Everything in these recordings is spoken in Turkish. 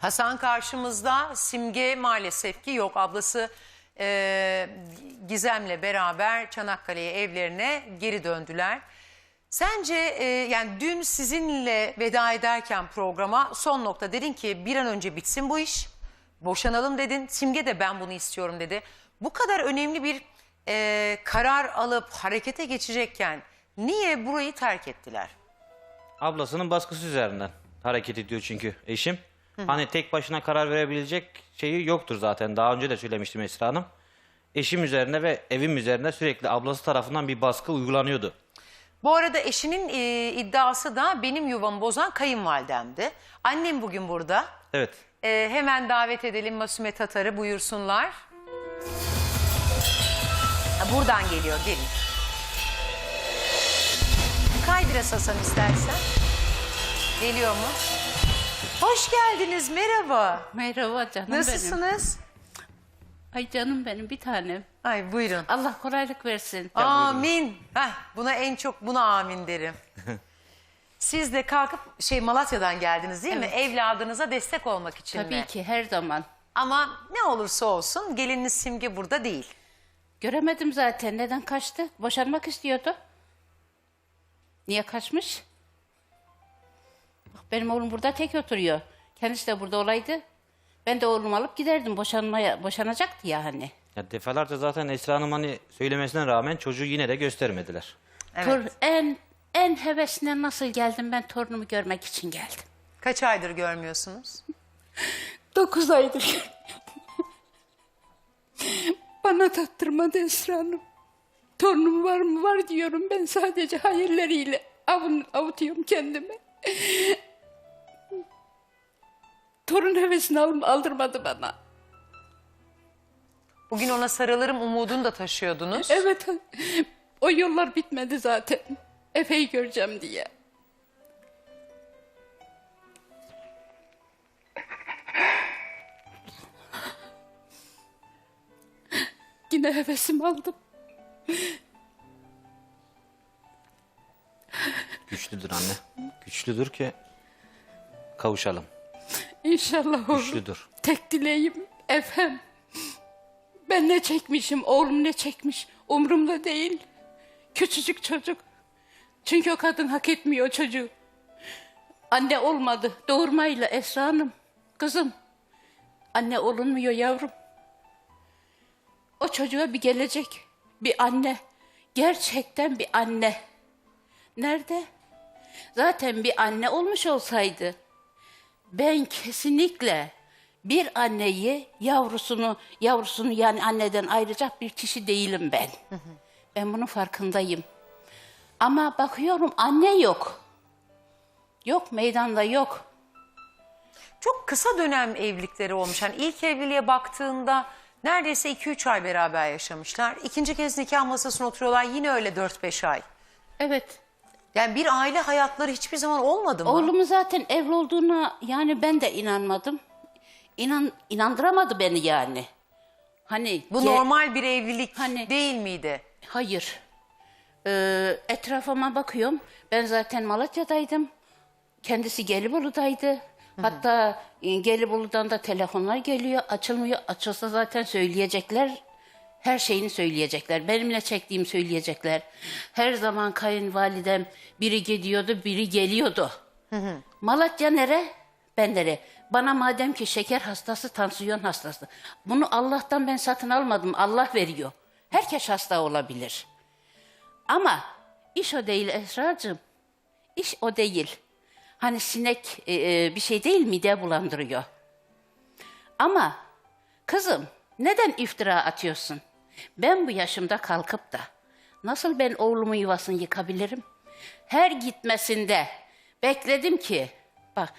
Hasan karşımızda, Simge maalesef ki yok. Ablası e, Gizem'le beraber Çanakkale'ye evlerine geri döndüler. Sence e, yani dün sizinle veda ederken programa son nokta dedin ki bir an önce bitsin bu iş. Boşanalım dedin. Simge de ben bunu istiyorum dedi. Bu kadar önemli bir e, karar alıp harekete geçecekken niye burayı terk ettiler? Ablasının baskısı üzerinden hareket ediyor çünkü eşim. Hani tek başına karar verebilecek şeyi yoktur zaten. Daha önce de söylemiştim Esra Hanım. Eşim üzerine ve evim üzerine sürekli ablası tarafından bir baskı uygulanıyordu. Bu arada eşinin e, iddiası da benim yuvamı bozan kayınvalidemdi. Annem bugün burada. Evet. E, hemen davet edelim Masume Tatar'ı buyursunlar. Ha, buradan geliyor gelin. Kay biraz Hasan istersen. Geliyor mu? Hoş geldiniz merhaba. Merhaba canım benim. Nasılsınız? Ay canım benim bir tanem. Ay buyurun. Allah kolaylık versin. Amin. Heh, buna en çok buna amin derim. Siz de kalkıp şey Malatya'dan geldiniz değil mi? Evladınıza destek olmak için Tabii mi? ki her zaman. Ama ne olursa olsun gelininiz Simge burada değil. Göremedim zaten. Neden kaçtı? Boşanmak istiyordu. Niye kaçmış? Bak benim oğlum burada tek oturuyor. Kendisi de burada olaydı. Ben de oğlumu alıp giderdim. Boşanmaya, boşanacaktı ya hani. Ya defalarca zaten Esra Hanım hani söylemesine rağmen çocuğu yine de göstermediler. Evet. Tor- en en hevesine nasıl geldim ben torunumu görmek için geldim. Kaç aydır görmüyorsunuz? Dokuz aydır. Bana tattırmadı Esra Hanım. Torunum var mı? Var diyorum ben sadece hayalleriyle avun, avutuyorum kendimi. Torun hevesini al- aldırmadı bana. Bugün ona sarılırım umudunu da taşıyordunuz. Evet, o yollar bitmedi zaten. Efe'yi göreceğim diye. Yine hevesimi aldım. Güçlüdür anne. Güçlüdür ki kavuşalım. İnşallah olur. Güçlüdür. Tek dileğim efem. Ben ne çekmişim, oğlum ne çekmiş umurumda değil. Küçücük çocuk. Çünkü o kadın hak etmiyor o çocuğu. Anne olmadı doğurmayla Esra Hanım. Kızım, anne olunmuyor yavrum. O çocuğa bir gelecek, bir anne. Gerçekten bir anne. Nerede? Zaten bir anne olmuş olsaydı ben kesinlikle bir anneyi yavrusunu yavrusunu yani anneden ayıracak bir kişi değilim ben. Ben bunun farkındayım. Ama bakıyorum anne yok. Yok meydanda yok. Çok kısa dönem evlilikleri olmuş. Yani ilk evliliğe baktığında neredeyse 2-3 ay beraber yaşamışlar. İkinci kez nikah masasına oturuyorlar yine öyle 4-5 ay. Evet. Yani bir aile hayatları hiçbir zaman olmadı mı? Oğlumun zaten evli olduğuna yani ben de inanmadım. İnan inandıramadı beni yani. Hani Bu ge- normal bir evlilik Hani- değil miydi? Hayır. Ee, etrafıma bakıyorum. Ben zaten Malatya'daydım. Kendisi Gelibolu'daydı. Hatta e, Gelibolu'dan da telefonlar geliyor. Açılmıyor. Açılsa zaten söyleyecekler. Her şeyini söyleyecekler. Benimle çektiğimi söyleyecekler. Her zaman kayınvalidem biri gidiyordu, biri geliyordu. Malatya nere? Ben nere? Bana madem ki şeker hastası, tansiyon hastası. Bunu Allah'tan ben satın almadım. Allah veriyor. Herkes hasta olabilir. Ama iş o değil Esra'cığım. İş o değil. Hani sinek e, e, bir şey değil mide bulandırıyor. Ama kızım neden iftira atıyorsun? Ben bu yaşımda kalkıp da nasıl ben oğlumun yuvasını yıkabilirim? Her gitmesinde bekledim ki bak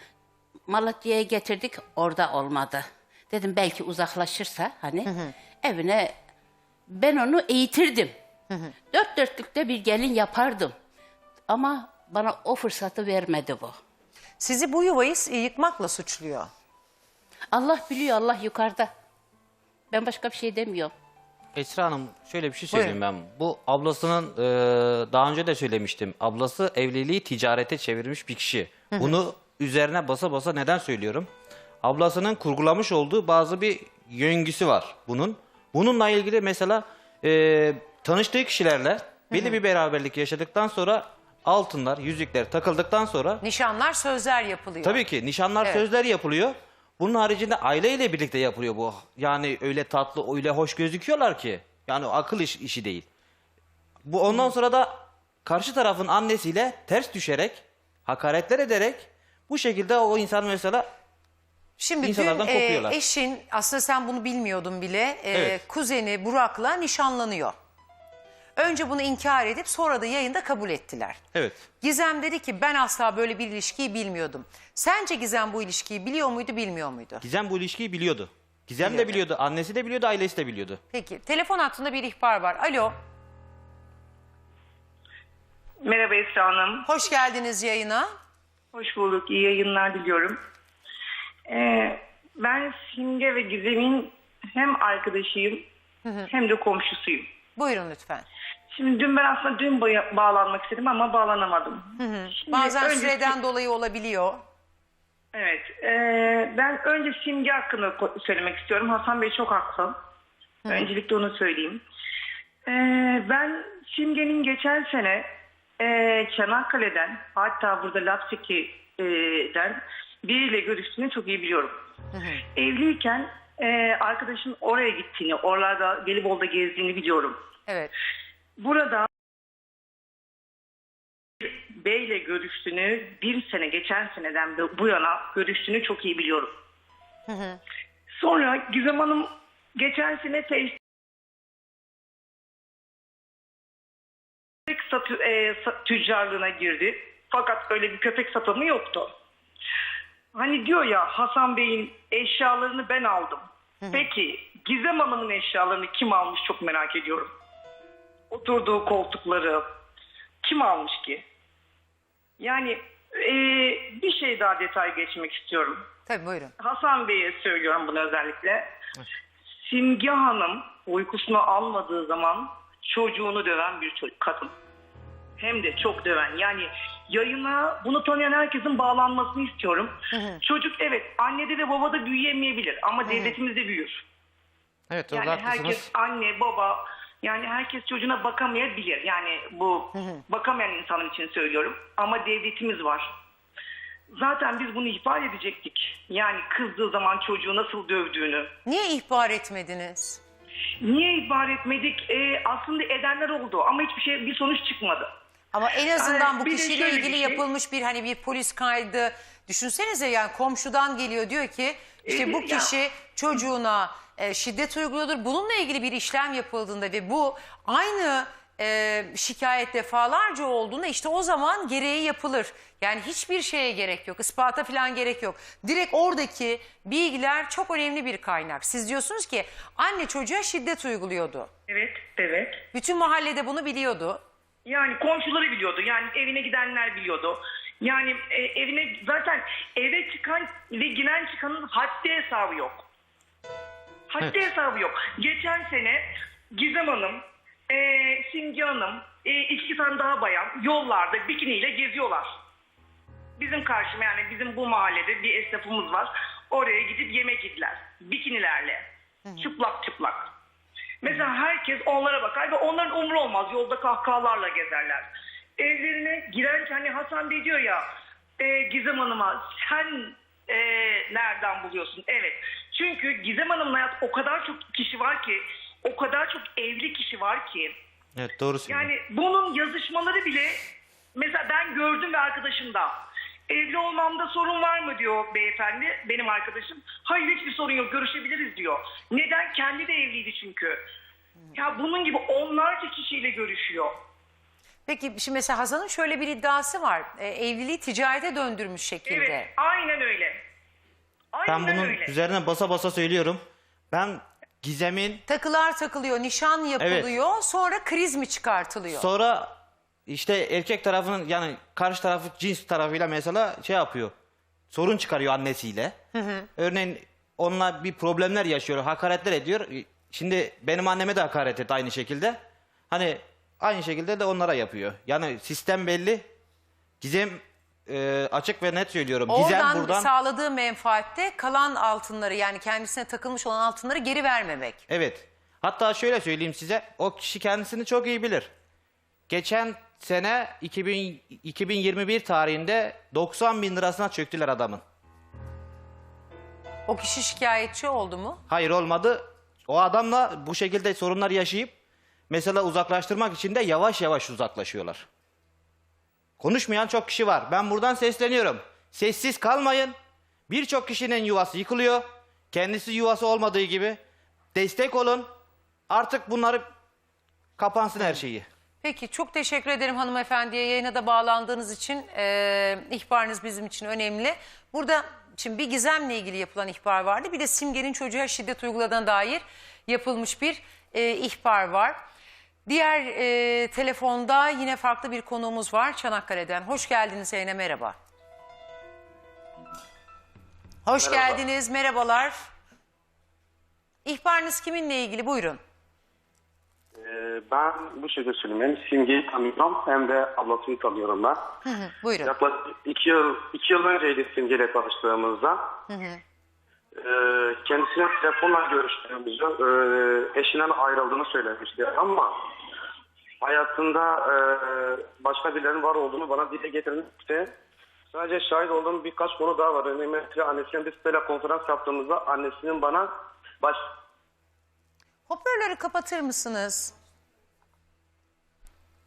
Malatya'ya getirdik orada olmadı. Dedim belki uzaklaşırsa hani evine ben onu eğitirdim. Dört dörtlükte bir gelin yapardım. Ama bana o fırsatı vermedi bu. Sizi bu yuvayı yıkmakla suçluyor. Allah biliyor Allah yukarıda. Ben başka bir şey demiyorum. Esra Hanım şöyle bir şey söyleyeyim ben. Bu ablasının e, daha önce de söylemiştim. Ablası evliliği ticarete çevirmiş bir kişi. Bunu üzerine basa basa neden söylüyorum? ablasının kurgulamış olduğu bazı bir yöngüsü var bunun. Bununla ilgili mesela e, tanıştığı kişilerle belli bir beraberlik yaşadıktan sonra altınlar, yüzükler takıldıktan sonra Nişanlar sözler yapılıyor. tabii ki nişanlar Evet. sözler yapılıyor. Bunun haricinde aileyle birlikte yapılıyor bu. Yani öyle tatlı, öyle hoş gözüküyorlar ki. Yani akıl iş, işi değil. Bu ondan sonra da karşı tarafın annesiyle ters düşerek, hakaretler ederek bu şekilde o insan mesela Şimdi dün İnsanlardan e, kopuyorlar. eşin aslında sen bunu bilmiyordun bile e, Evet. kuzeni Burak'la nişanlanıyor. Önce bunu inkar edip sonra da yayında kabul ettiler. evet Gizem dedi ki ben asla böyle bir ilişkiyi bilmiyordum. Sence Gizem bu ilişkiyi biliyor muydu bilmiyor muydu? Gizem bu ilişkiyi biliyordu. Gizem Biliyordu. de biliyordu, annesi de biliyordu, ailesi de biliyordu. Peki telefon hattında bir ihbar var. Alo Merhaba Esra Hanım. hoş geldiniz yayına. Hoş bulduk. İyi yayınlar diliyorum. Ee, ben Simge ve Gizem'in hem arkadaşıyım hem de komşusuyum. Buyurun lütfen. Şimdi dün ben aslında dün bağlanmak istedim ama bağlanamadım. Şimdi Bazen önce- süreden dolayı olabiliyor. Evet. ee, ben önce Simge hakkında ko- söylemek istiyorum. Hasan Bey çok haklı. Öncelikle onu söyleyeyim. Ee, ben Simge'nin geçen sene ee, Çanakkale'den hatta burada Lapseki'den biriyle görüştüğünü çok iyi biliyorum. Evliyken ee, arkadaşın oraya gittiğini, oralarda Gelibolu'da gezdiğini biliyorum. Evet. Burada Bey'le görüştüğünü bir sene geçen seneden bu- yana görüştüğünü çok iyi biliyorum. Sonra Gizem Hanım geçen sene Facebook köpek satı, e, tüccarlığına girdi. Fakat öyle bir köpek satımı yoktu. Hani diyor ya Hasan Bey'in eşyalarını ben aldım. Peki Gizem Hanım'ın eşyalarını kim almış çok merak ediyorum. Oturduğu koltukları kim almış ki? Yani e, bir şey daha detay geçmek istiyorum. Tabii buyurun. Hasan Bey'e söylüyorum bunu özellikle. Simge Hanım uykusunu almadığı zaman çocuğunu döven bir çocuk, kadın. Hem de çok döven. Yani yayına bunu tanıyan herkesin bağlanmasını istiyorum. Çocuk evet annede ve babada büyüyemeyebilir ama devletimizde büyür. Evet, orada Yani haklısınız. herkes anne baba yani herkes çocuğuna bakamayabilir. Yani bu bakamayan insanın için söylüyorum. Ama devletimiz var. Zaten biz bunu ihbar edecektik. Yani kızdığı zaman çocuğu nasıl dövdüğünü. Niye ihbar etmediniz? Niye ihbar etmedik? Ee, aslında edenler oldu ama hiçbir şey bir sonuç çıkmadı. Ama en azından bu bir de kişiyle şöyle bir ilgili şey. yapılmış bir hani bir polis kaydı. Düşünsenize yani komşudan geliyor diyor ki işte bu Evet, ya. kişi çocuğuna e, şiddet uyguluyordur. Bununla ilgili bir işlem yapıldığında ve bu aynı e, şikayet defalarca olduğunda işte o zaman gereği yapılır. Yani hiçbir şeye gerek yok. ispata falan gerek yok. Direkt oradaki bilgiler çok önemli bir kaynak. Siz diyorsunuz ki anne çocuğa şiddet uyguluyordu. Evet, evet. Bütün mahallede bunu biliyordu. Yani komşuları biliyordu. Yani evine gidenler biliyordu. Yani e, evine zaten eve çıkan ve giren çıkanın haddi hesabı yok. Haddi Evet. hesabı yok. Geçen sene Gizem Hanım, e, Simge Hanım, e, iki tane daha bayan yollarda bikiniyle geziyorlar. Bizim karşıma yani bizim bu mahallede bir esnafımız var. Oraya gidip yemek yediler. Bikinilerle. Çıplak çıplak. Mesela herkes onlara bakar ve onların umru olmaz. Yolda kahkahalarla gezerler. Evlerine giren hani Hasan Bey diyor ya e, Gizem Hanım'a sen e, nereden buluyorsun? Evet. Çünkü Gizem Hanım'la hayat o kadar çok kişi var ki o kadar çok evli kişi var ki Evet, doğru söylüyorsun. yani bunun yazışmaları bile mesela ben gördüm ve arkadaşım da evli olmamda sorun var mı diyor beyefendi benim arkadaşım. Hayır hiçbir sorun yok görüşebiliriz diyor. Neden? Kendi de evliydi çünkü. Ya bunun gibi onlarca kişiyle görüşüyor. Peki şimdi mesela Hasan'ın şöyle bir iddiası var. E, evliliği ticarete döndürmüş şekilde. Evet aynen öyle. Aynen Ben bunun öyle. üzerine basa basa söylüyorum. Ben Gizem'in Takılar takılıyor, nişan yapılıyor, sonra kriz mi çıkartılıyor? sonra işte erkek tarafının yani karşı tarafı cins tarafıyla mesela şey yapıyor. Sorun çıkarıyor annesiyle. Örneğin onunla bir problemler yaşıyor, hakaretler ediyor. Şimdi benim anneme de hakaret etti aynı şekilde. Hani aynı şekilde de onlara yapıyor. Yani sistem belli. Gizem e, açık ve net söylüyorum. Oradan, Gizem buradan sağladığı menfaatte kalan altınları yani kendisine takılmış olan altınları geri vermemek. Evet. Hatta şöyle söyleyeyim size. O kişi kendisini çok iyi bilir. Geçen sene 2000, 2021 tarihinde 90 bin lirasına çöktüler adamın. O kişi şikayetçi oldu mu? Hayır olmadı. O adamla bu şekilde sorunlar yaşayıp mesela uzaklaştırmak için de yavaş yavaş uzaklaşıyorlar. Konuşmayan çok kişi var. Ben buradan sesleniyorum. Sessiz kalmayın. Birçok kişinin yuvası yıkılıyor. Kendisi yuvası olmadığı gibi. Destek olun. Artık bunları kapansın her şeyi. Peki çok teşekkür ederim hanımefendiye yayına da bağlandığınız için. Ee, ihbarınız bizim için önemli. Burada şimdi bir gizemle ilgili yapılan ihbar vardı. Bir de Simge'nin çocuğa şiddet uyguladığına dair yapılmış bir e, ihbar var. Diğer e, telefonda yine farklı bir konuğumuz var Çanakkale'den. Hoş geldiniz Zeynep merhaba. Hoş Merhaba. geldiniz merhabalar. İhbarınız kiminle ilgili buyurun. Ee, ben bu şekilde söyleyeyim. Hem Simge'yi tanıyorum hem de ablasını tanıyorum ben. Buyurun. Yaklaşık iki yıl, iki yıl önceydi Simge'yle tanıştığımızda. Ee, kendisine telefonla görüştüğümüzde e, eşinden ayrıldığını söylemişti. Ama hayatında e, başka birilerinin var olduğunu bana dile getirmişti. Sadece şahit olduğum birkaç konu daha var. Örneğin mesela annesine biz böyle konferans yaptığımızda annesinin bana baş, Hoparlörü kapatır mısınız?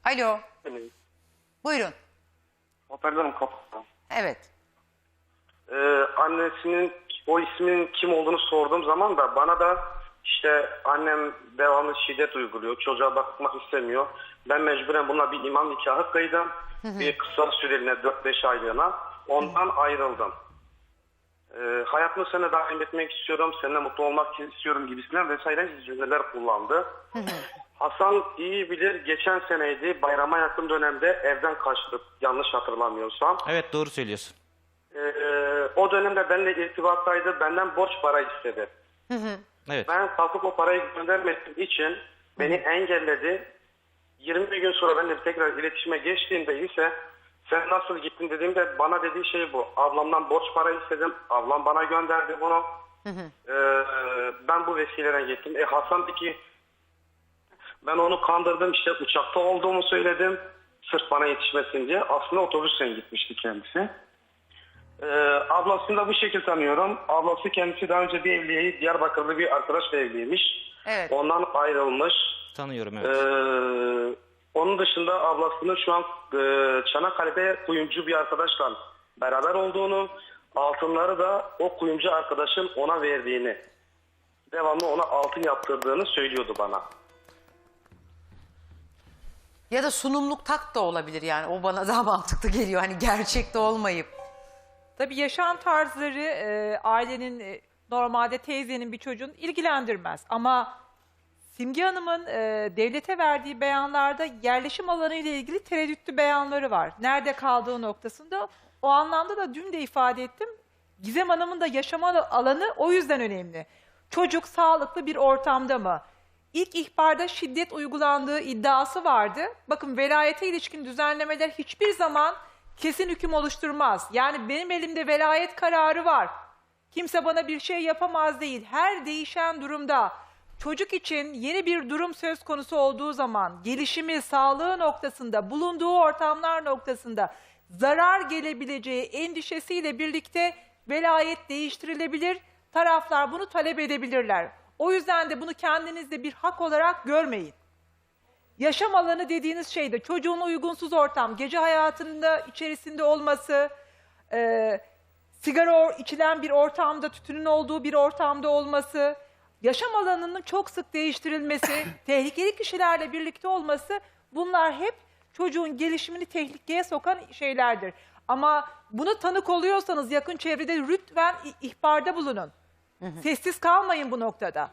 Alo, buyurun. hoparlörüm kapattı. Evet. Ee, annesinin o ismin kim olduğunu sorduğum zaman da bana da işte annem devamlı şiddet uyguluyor. Çocuğa bakmak istemiyor. Ben mecburen buna bir imam nikahı kıydım. Bir kısa süreliğine 4-5 aylığına. Ondan ayrıldım. Ee, hayatımı seninle devam etmek istiyorum. Seninle mutlu olmak istiyorum gibisinden vesaire cümleler kullandı. Hasan iyi bilir geçen seneydi bayrama yakın dönemde evden kaçtık yanlış hatırlamıyorsam. Evet doğru söylüyorsun. Ee, o dönemde benimle irtibattaydı. Benden borç para istedi. Evet. Ben kalkıp o parayı göndermediğim için beni engelledi. 20 gün sonra benimle tekrar iletişime geçtiğinde ise sen nasıl gittin dediğimde bana dediği şey bu. Ablamdan borç para istedim. Ablam bana gönderdi bunu. Ee, ben bu vesileden gittim. E Hasan dedi ki ben onu kandırdım işte uçakta olduğumu söyledim. Sırf bana yetişmesin diye. Aslında otobüsle gitmişti kendisi. Ee, ablasını da bu şekilde tanıyorum. Ablası kendisi daha önce bir evliliği Diyarbakırlı bir arkadaşla evliymiş. Evet. Ondan ayrılmış. Tanıyorum Ee, evet. onun dışında ablasının şu an e, Çanakkale'de kuyumcu bir arkadaşla beraber olduğunu, altınları da o kuyumcu arkadaşın ona verdiğini, devamlı ona altın yaptırdığını söylüyordu bana. Ya da sunumluk tak da olabilir yani. O bana daha mantıklı geliyor. Hani gerçekte olmayıp. Tabii yaşam tarzları e, ailenin e, normalde teyzenin bir çocuğun ilgilendirmez. Ama Simge Hanım'ın e, devlete verdiği beyanlarda yerleşim alanı ile ilgili tereddütlü beyanları var. Nerede kaldığı noktasında. O anlamda da dün de ifade ettim. Gizem Hanım'ın da yaşama alanı o yüzden önemli. Çocuk sağlıklı bir ortamda mı? İlk ihbarda şiddet uygulandığı iddiası vardı. Bakın velayete ilişkin düzenlemeler hiçbir zaman kesin hüküm oluşturmaz. Yani benim elimde velayet kararı var. Kimse bana bir şey yapamaz değil. Her değişen durumda çocuk için yeni bir durum söz konusu olduğu zaman gelişimi, sağlığı noktasında, bulunduğu ortamlar noktasında zarar gelebileceği endişesiyle birlikte velayet değiştirilebilir. Taraflar bunu talep edebilirler. O yüzden de bunu kendinizde bir hak olarak görmeyin. Yaşam alanı dediğiniz şey de çocuğun uygunsuz ortam, gece hayatında içerisinde olması, e, sigara içilen bir ortamda, tütünün olduğu bir ortamda olması, yaşam alanının çok sık değiştirilmesi, tehlikeli kişilerle birlikte olması bunlar hep çocuğun gelişimini tehlikeye sokan şeylerdir. Ama bunu tanık oluyorsanız yakın çevrede lütfen ihbarda bulunun. Sessiz kalmayın bu noktada.